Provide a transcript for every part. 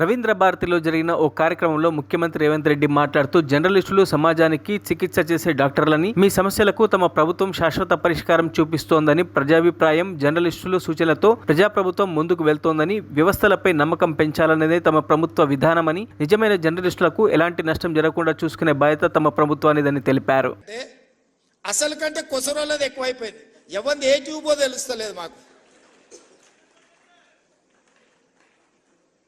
రవీంద్ర భారతిలో జరిగిన ఓ కార్యక్రమంలో ముఖ్యమంత్రి రేవంత్ రెడ్డి మాట్లాడుతూ జర్నలిస్టులు సమాజానికి చికిత్స చేసే డాక్టర్లని మీ సమస్యలకు తమ ప్రభుత్వం శాశ్వత పరిష్కారం చూపిస్తోందని ప్రజాభిప్రాయం జర్నలిస్టులు సూచనలతో ప్రజాప్రభుత్వం ముందుకు వెళ్తోందని వ్యవస్థలపై నమ్మకం పెంచాలనేదే తమ ప్రభుత్వ విధానమని నిజమైన జర్నలిస్టులకు ఎలాంటి నష్టం జరగకుండా చూసుకునే బాధ్యత తమ ప్రభుత్వానిదని తెలిపారు. అసలు కంటే కొసరోళ్ళది ఎక్కువైపోయింది. ఎవరిది ఏ చూపో తెలుస్తలేదు మాకు.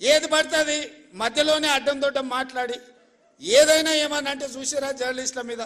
ఏది పడుతుంది? మధ్యలోనే అడ్డం దొడ్డం మాట్లాడి ఏదైనా ఏమన్నా అంటే చూసిరా జర్నలిస్టుల మీద.